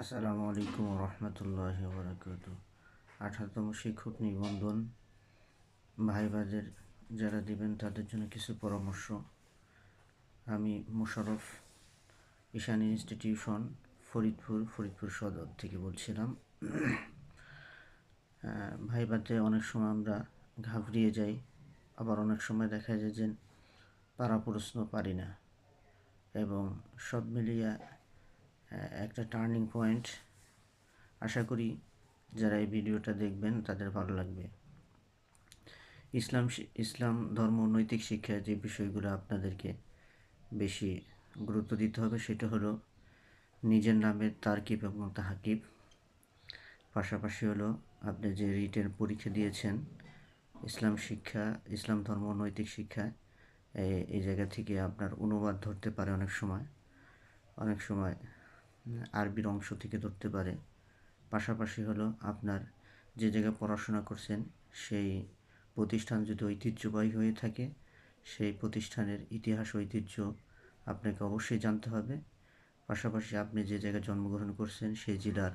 আসসালামু আলাইকুম রহমতুল্লাহ বরাকাত আঠারোতম শিক্ষক নিবন্ধন ভাই ভাইদের যারা দিবেন, তাদের জন্য কিছু পরামর্শ। আমি মোশারফ ঈশান ইনস্টিটিউশন ফরিদপুর ফরিদপুর সদর থেকে বলছিলাম। ভাই ভাইতে অনেক সময় আমরা ঘাবড়িয়ে যাই, আবার অনেক সময় দেখা যায় যে পারা প্রশ্ন পারি না। এবং সব মিলিয়ে একটা টার্নিং পয়েন্ট আশা করি যারা এই ভিডিওটা দেখবেন, তাদের ভালো লাগবে। ইসলাম ইসলাম ধর্ম নৈতিক শিক্ষায় যে বিষয়গুলো আপনাদেরকে বেশি গুরুত্ব দিতে হবে, সেটা হলো নিজের নামের তারকিব এবং তাহাকিব। পাশাপাশি হলো আপনি যে রিটের পরীক্ষা দিয়েছেন, ইসলাম শিক্ষা, ইসলাম ধর্ম নৈতিক শিক্ষা এই জায়গা থেকে আপনার অনুবাদ ধরতে পারে অনেক সময়। অনেক সময় আরবির অংশ থেকে ধরতে পারে। পাশাপাশি হলো আপনার যে জায়গায় পড়াশোনা করছেন, সেই প্রতিষ্ঠান যদি ঐতিহ্যবাহী হয়ে থাকে, সেই প্রতিষ্ঠানের ইতিহাস, ঐতিহ্য আপনাকে অবশ্যই জানতে হবে। পাশাপাশি আপনি যে জায়গায় জন্মগ্রহণ করছেন, সেই জেলার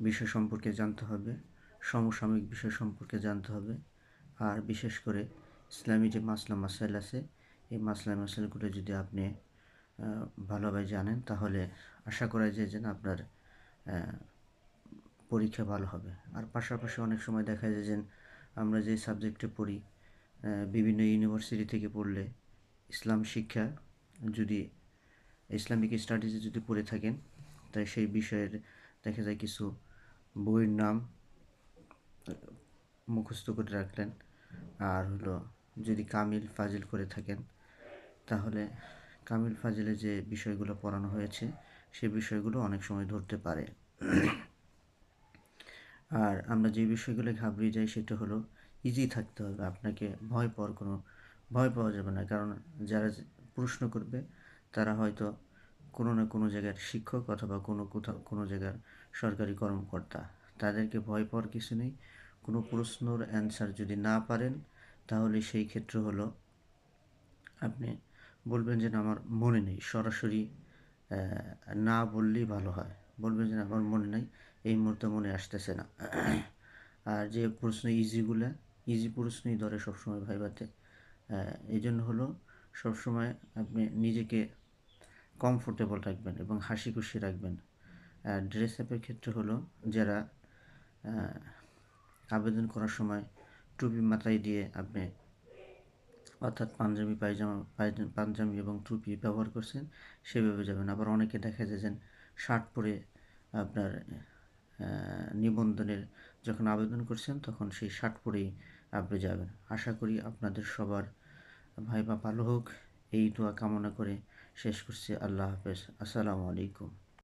বিষয় সম্পর্কে জানতে হবে, সমসাময়িক বিষয় সম্পর্কে জানতে হবে। আর বিশেষ করে ইসলামী যে মাসলা মাসাইল আছে, এই মাসলা মাসাইলগুলো যদি আপনি ভালোভাবে জানেন, তাহলে আশা করা যায় যেন আপনার পরীক্ষা ভালো হবে। আর পাশাপাশি অনেক সময় দেখা যায় যে আমরা যে সাবজেক্টে পড়ি বিভিন্ন ইউনিভার্সিটি থেকে পড়লে ইসলাম শিক্ষা যদি, ইসলামিক স্টাডিজে যদি পড়ে থাকেন, তাই সেই বিষয়ের দেখা যায় কিছু বইয়ের নাম মুখস্থ করে রাখলেন। আর হলো যদি কামিল, ফাজিল করে থাকেন, তাহলে কামিল ফাজিলে যে বিষয়গুলো পড়ানো হয়েছে, সে বিষয়গুলো অনেক সময় ধরতে পারে। আর আমরা যে বিষয়গুলো ঘাবড়িয়ে যাই সেটা হলো ইজি থাকতে হবে। আপনাকে ভয় পাওয়ার কোনো, ভয় পাওয়া যাবে না। কারণ যারা প্রশ্ন করবে, তারা হয়তো কোনো না কোনো জায়গার শিক্ষক অথবা কোনো কোথাও, কোনো জায়গার সরকারি কর্মকর্তা। তাদেরকে ভয় পাওয়ার কিছু নেই। কোনো প্রশ্নর অ্যান্সার যদি না পারেন, তাহলে সেই ক্ষেত্র হলো আপনি বলবেন যে আমার মনে নেই, সরাসরি না বললেই ভালো হয়। বলবেন যে আমার মনে নেই, এই মুহূর্তে মনে আসতেছে না। আর যে প্রশ্ন, ইজিগুলো, ইজি প্রশ্নই ধরে সবসময় ভাইবাতে। এই জন্য হলো সবসময় আপনি নিজেকে কমফোর্টেবল রাখবেন এবং হাসি খুশি রাখবেন ড্রেস আপের ক্ষেত্রে হলো যারা আবেদন করার সময় টুপি মাথায় দিয়ে আপনি অর্থাৎ পাঞ্জাবি পায়জামা পাঞ্জাবি এবং টুপি ব্যবহার করছেন, সেভাবে যাবেন। আবার অনেকে দেখা যায় যে শার্ট পরে আপনার নিবন্ধনের যখন আবেদন করছেন, তখন সেই শার্ট পরেই আপনি যাবেন। আশা করি আপনাদের সবার ভাই বা ভালো হোক। এই দোয়া কামনা করে শেষ করছি। আল্লাহ হাফেজ। আসসালামু আলাইকুম।